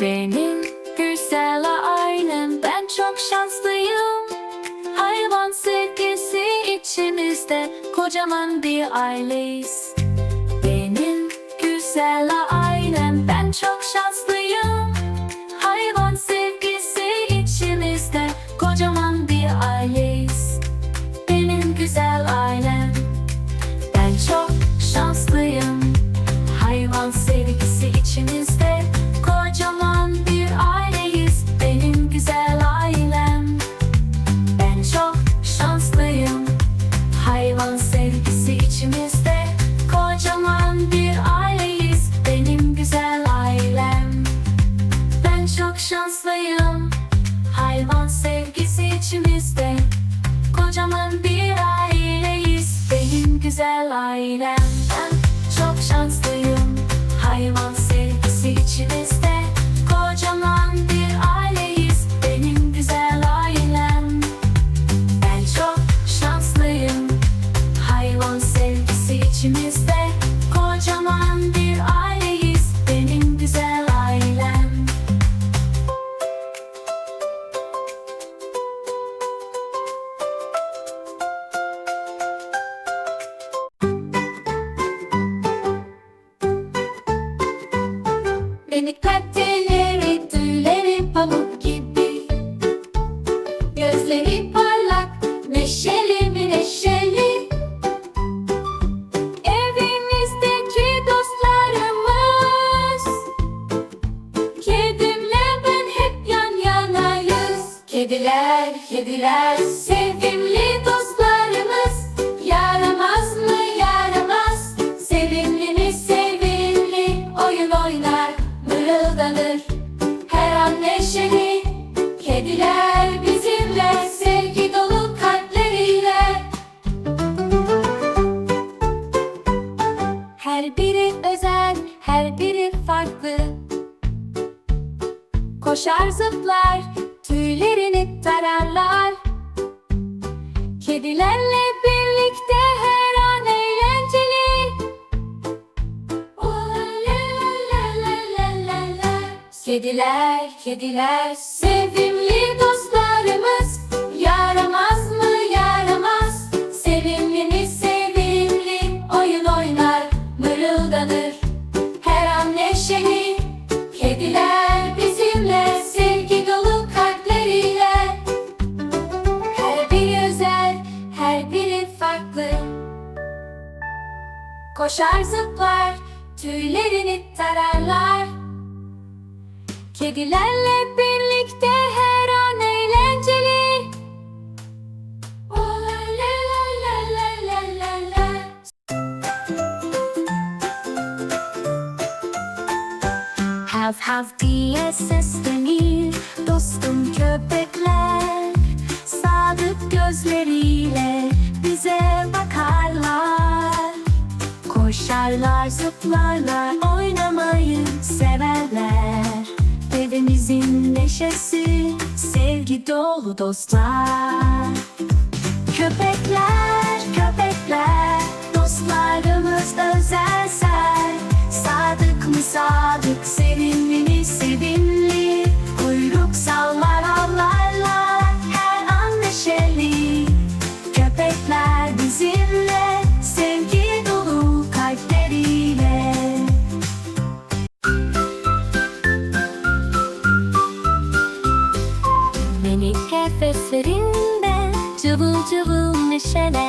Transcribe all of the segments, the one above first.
Benim güzel ailem ben çok şanslıyım. Hayvan sevgisi içimizde kocaman bir aileyiz. Benim güzel ailem ben çok şanslıyım Minik pençeleri, tüyleri pamuk gibi. Gözleri parlak, neşeli mi neşeli? Evimizdeki dostlarımız. Kedimle ben hep yan yanayız. Kediler, kediler, sevimli dostlarımız. Yaramaz mı yaramaz? Sevimli mi sevimli? Oyun oynar, mırıldanır Her an neşeli Kediler bizimle Sevgi dolu kalpleriyle. Her biri özel, her biri farklı. Koşar zıplar, tüylerini tararlar. Kedilerle birlikte Kediler, kediler, sevimli dostlarımız. Yaramaz mı yaramaz, sevimli mi sevimli? Oyun oynar, mırıldanır, her an neşeli. Kediler bizimle, sevgi dolu kalpleriyle. Her biri özel, her biri farklı. Koşar zıplar, tüylerini tararlar Kedilerle birlikte her an eğlenceli. Oh, la, la, la, la, la, la, la. Hav hav diye seslenir dostum köpekler. Sadık gözleriyle bize bakarlar. Koşarlar zıplarlar oynamayı severler Evimizin neşesi sevgi dolu dostlar. Köpekler, köpekler, dostlarımız özelser Sadık mı sadık, sevimli mi sevimli シェ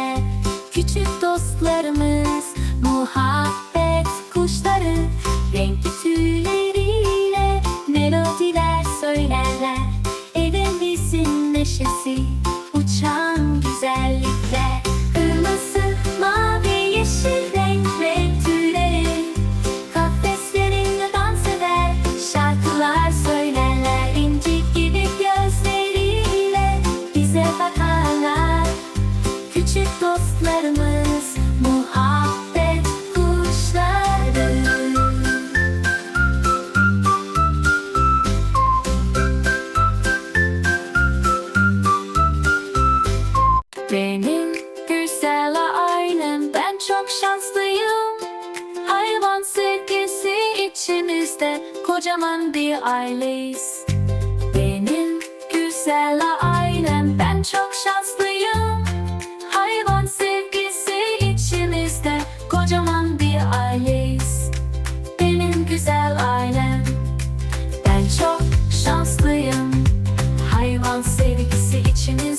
çok şanslıyım. Hayvan sevgisi içimizde. Kocaman bir aileyiz. Benim güzel ailem Ben çok şanslıyım. Hayvan sevgisi içimizde. Kocaman bir aileyiz. Benim güzel ailem Ben çok şanslıyım. Hayvan sevgisi içimizde.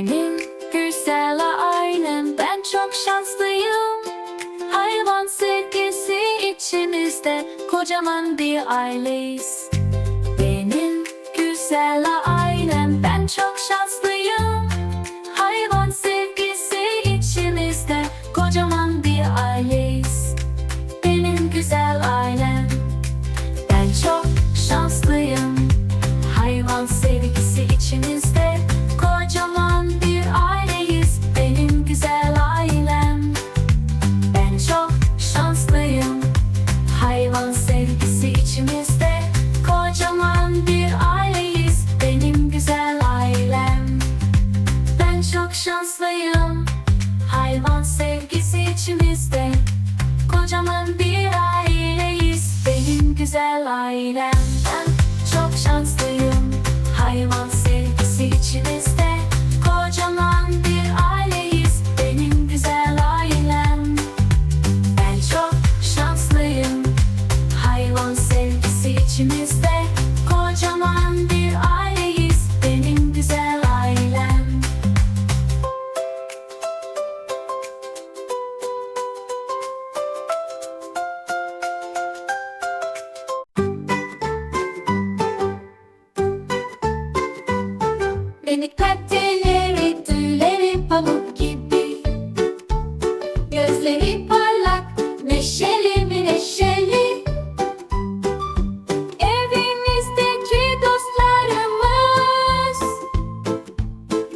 benim güzel ailem Ben çok şanslıyım. Hayvan sevgisi içimizde Kocaman bir aileyiz. Benim güzel ailem Ben çok şanslıyım. Beni penteleri tüyleri pamuk gibi. Gözleri parlak neşeli mi neşeli? Evimizdeki dostlarımız.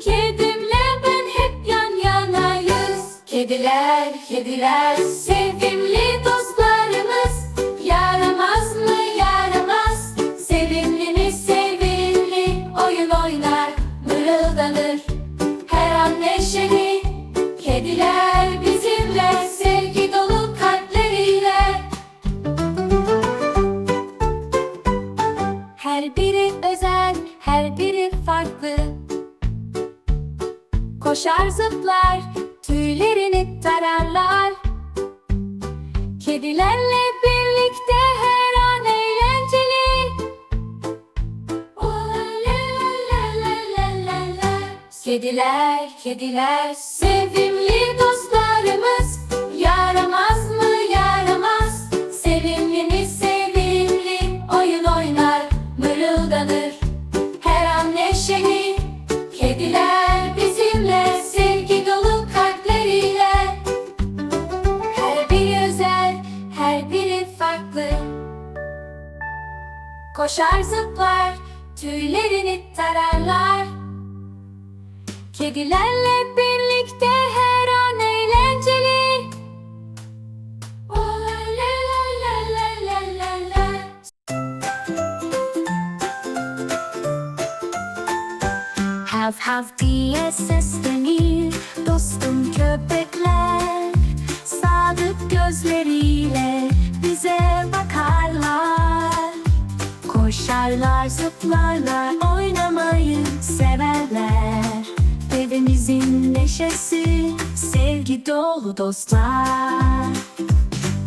Kedimle ben hep yan yanayız. Kediler kediler sevimli mırıldanır her an neşeli Kediler bizimle sevgi dolu kalpleriyle. Her biri özel, her biri farklı. Koşar zıplar, tüylerini tararlar. Kedilerle birlikte Kediler, kediler, sevimli dostlarımız. Yaramaz mı yaramaz, sevimli mi sevimli? Oyun oynar, mırıldanır, her an neşeli. Kediler bizimle, sevgi dolu kalpleriyle. Her biri özel, her biri farklı. Koşar zıplar, tüylerini Kedilerle birlikte her an eğlenceli. Oh, la, la, la, la, la, la. Hav hav diye seslenir dostum köpekler. Sadık gözleriyle bize bakarlar. Koşarlar zıplarlar oynamayı severler Evimizin neşesi sevgi dolu dostlar.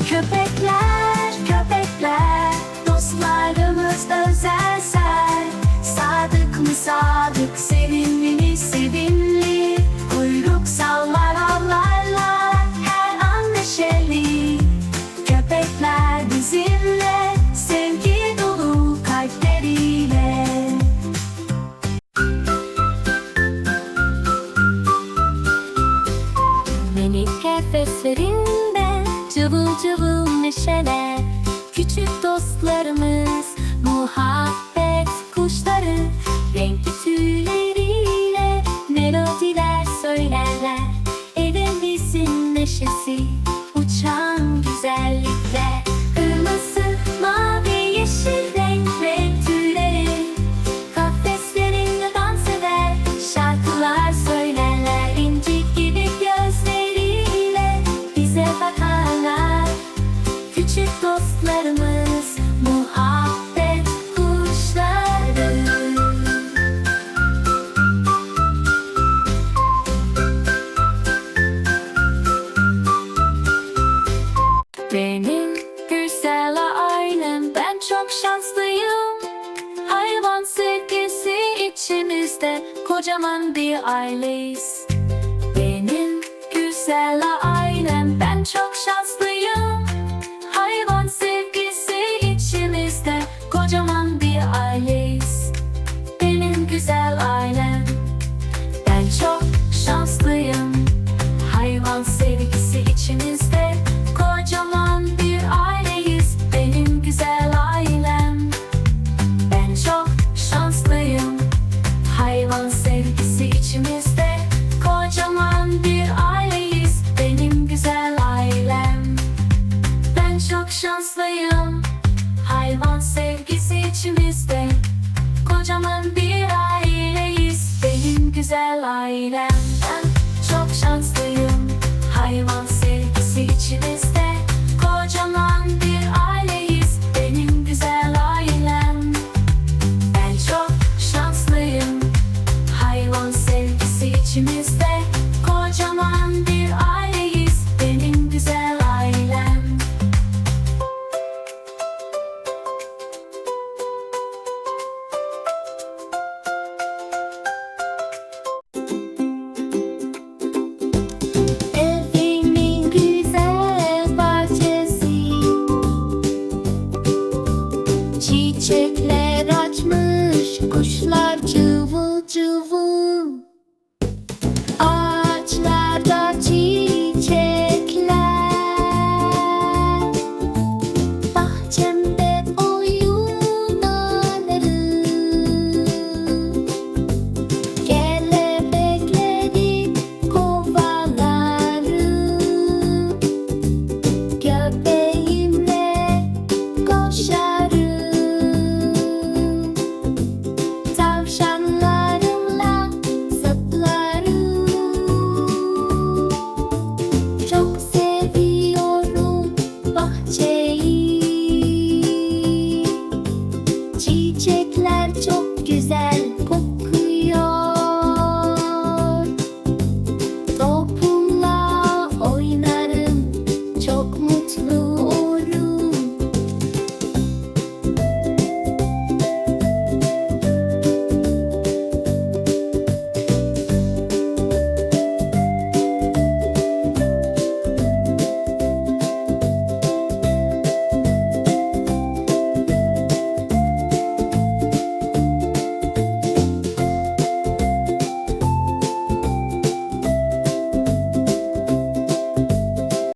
Köpekler, köpekler, dostlarımız özelser Sadık mı sadık, sevimli mi sevimli çok şanslıyım. Hayvan sevgisi içimizde. Kocaman bir aileyiz. Benim güzel ailem. Ben çok şanslıyım. Hayvan sevgisi içimizde. Kocaman bir aileyiz. Benim güzel ailem Çiçekler açmış Kuşlar cıvıl